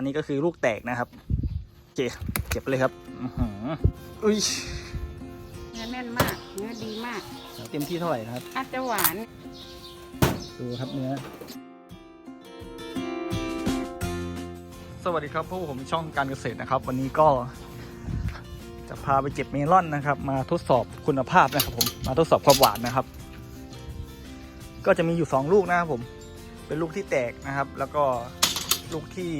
อันนี้ก็คือลูกแตกนะครับเจเก็บเลยครับอื้อหืออุ้ยเนื้อแน่นมาก เนื้อดีมาก เต็มที่เท่าไหร่นะครับ อาจจะหวาน ดูครับเนื้อ สวัสดีครับพวกผมช่องการเกษตรนะครับ วันนี้ก็ จะพาไปเก็บเมลอนนะครับ มาทดสอบคุณภาพนะครับผมมาทดสอบความหวานนะครับ ก็จะมีอยู่สองลูกนะครับผม เป็นลูกที่แตกนะครับ แล้วก็ ลูกที่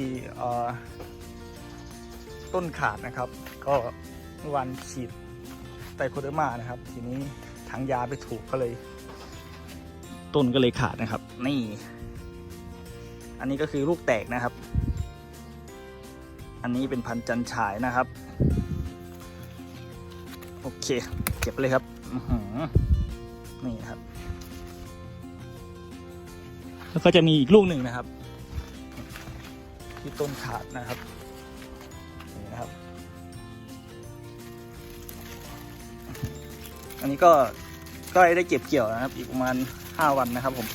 ต้นขาดนะครับ ก็เมื่อวานฉีดไตโคเดอร์มานะครับ ทีนี้ทางยาไปถูกก็เลย ต้นก็เลยขาดนะครับ นี่ อันนี้ก็คือลูกแตกนะครับ อันนี้เป็นพันจันฉายนะครับ โอเค เก็บเลยครับนี่ครับ แล้วก็จะมีอีกลูกหนึ่งนะครับ ที่ต้นขาดนะครับนี่นะครับ อันนี้ก็ก็ได้เก็บเกี่ยวนะครับ อีกประมาณห้าวันนะครับผม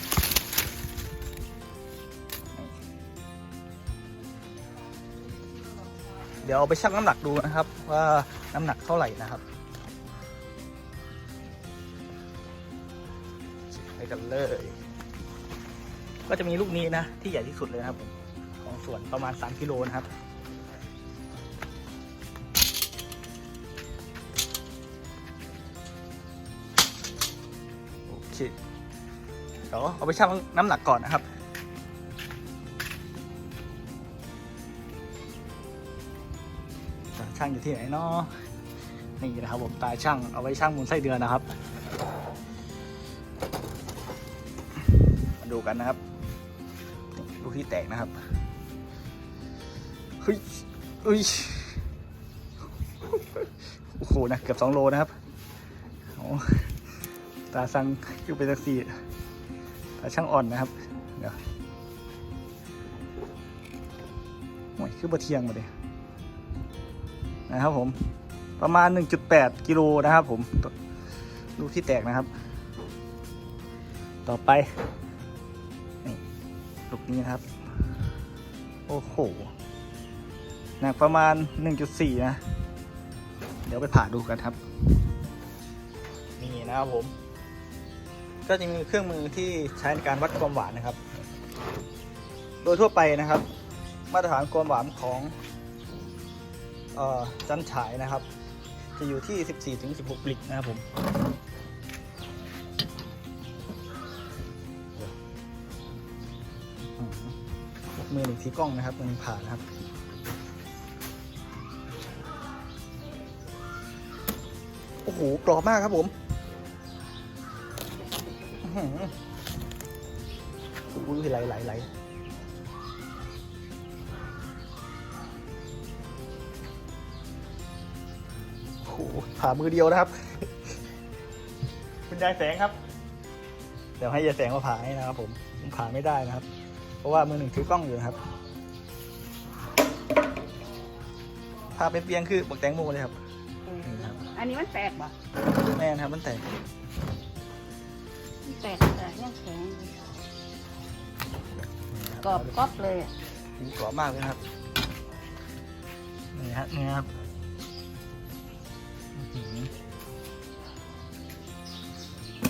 เดี๋ยวเอาไปชั่งน้ำหนักดูนะครับ ว่าน้ำหนักเท่าไหร่นะครับไปกันเลย ก็จะมีลูกนี้นะ ที่ใหญ่ที่สุดเลยนะครับผม สวนประมาณ 3 กิโลนะครับโอเคเดี๋ยวเอาไปชั่งน้ำหนักก่อนนะครับช่างอยู่ที่ไหนเนาะนี่นะครับผมตาช่างเอาไว้ช่างมูลไส้เดือนนะครับมาดูกันนะครับ ลูกที่แตกนะครับ เฮ้ยเฮ้ยโอ้โหนะเกือบสองโลนะครับตาช่งอยู่เป็นสักสี่ตาช่างอ่อนนะครับเดี๋ยวโอ้ยคือบะเทียงมาเลยนะครับผมประมาณ 1.8 กิโลนะครับผมลูกที่แตกนะครับ ต่อไปลูกนี้นะครับ โอ้โห หนักประมาณ 1.4 นะ เดี๋ยวไปผ่าดูกันครับ นี่นะครับผม ก็จะมีเครื่องมือที่ใช้ในการวัดความหวานนะครับ โดยทั่วไปนะครับ มาตรฐานความหวานของออจันฉายนะครับ จะอยู่ที่ 14ถึง16 ลิตรนะครับผมอืมมือหนึ่งทีกล้องนะครับมือหนึ่งผ่านะครับ โอ้โหกรอบมากครับผมอื้อหืออุ้ยไหลไหลไหลโอ้โหผ่ามือเดียวนะครับ คุณยายแสงครับ เดี๋ยวให้ยายแสงมาผ่าให้นะครับ ผมผมผ่าไม่ได้นะครับ เพราะว่ามือหนึ่งถือกล้องอยู่นะครับผ่าเป็นเปียงคือบักแตงโมเลยครับนี่ครับ อันนี้มันแตกบ่แม่นะครับมันแตกมันแตกแต่ยังแข็งอยู่กรอบกรอบเลยอะดีกรอบมากเลยนะครับนี่ฮะนี่ครับอื้อหือ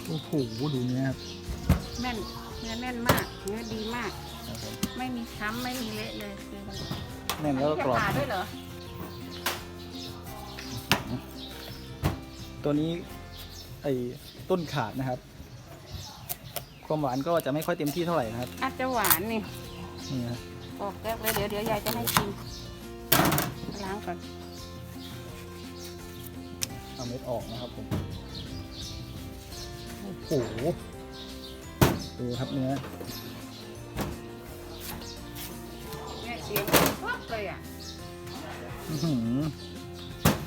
โอ้โหดูเนี้ยครับแน่นเนื้อแน่นมาก เนื้อดีมาก ครับผมไม่มีช้ำไม่มีเละเลยคือมันแน่นแล้วก็กรอบจะผ่าด้วยเหรอ ตัวนี้ไอ้ต้นขาดนะครับ ความหวานก็จะไม่ค่อยเต็มที่เท่าไหร่นะครับอาจจะหวานนี่นี่นะออกแก้วเลยเดี๋ยวเดี๋ยวยายจะให้กินล้างก่อนเอาเม็ดออกนะครับผมโอ้โหดูครับเนื้อเนี่ยเสียงครบเลยอะอื้อหือ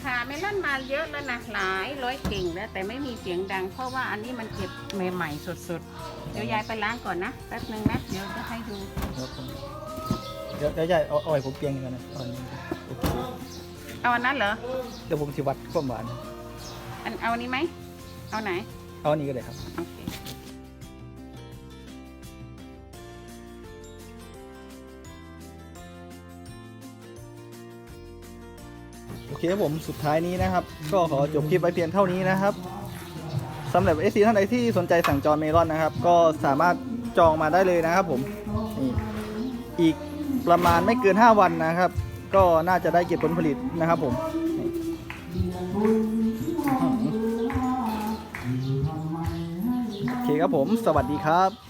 ขาเมลอนมาเยอะแล้วนะหลายร้อยเก่งแล้ว แต่ไม่มีเสียงดัง เพราะว่าอันนี้มันเก็บใหม่ๆสดๆ เดี๋ยวยายไปล้างก่อนนะแป๊บนึงนะเดี๋ยวจะให้ดูครับผมเดี๋ยวเดี๋ยวใหญ่เอาเอาไว้ผมเปียงกันนะเอาอันนี้โอเคเอาอันนั้นเหรอเดี๋ยวผมจะวัดความหวานอันเอาอันนี้ไหมเอาไหน เอาอันนี้ก็ได้ครับ โอเคครับผมสุดท้ายนี้นะครับ ก็ขอจบคลิปไว้เพียงเท่านี้นะครับสำหรับเอซีท่านใดที่สนใจสั่งจองเมลอนนะครับ ก็สามารถจองมาได้เลยนะครับผมนี่อีกประมาณไม่เกิน 5 วันนะครับ ก็น่าจะได้เก็บผลผลิตนะครับผมโอเคครับผม สวัสดีครับ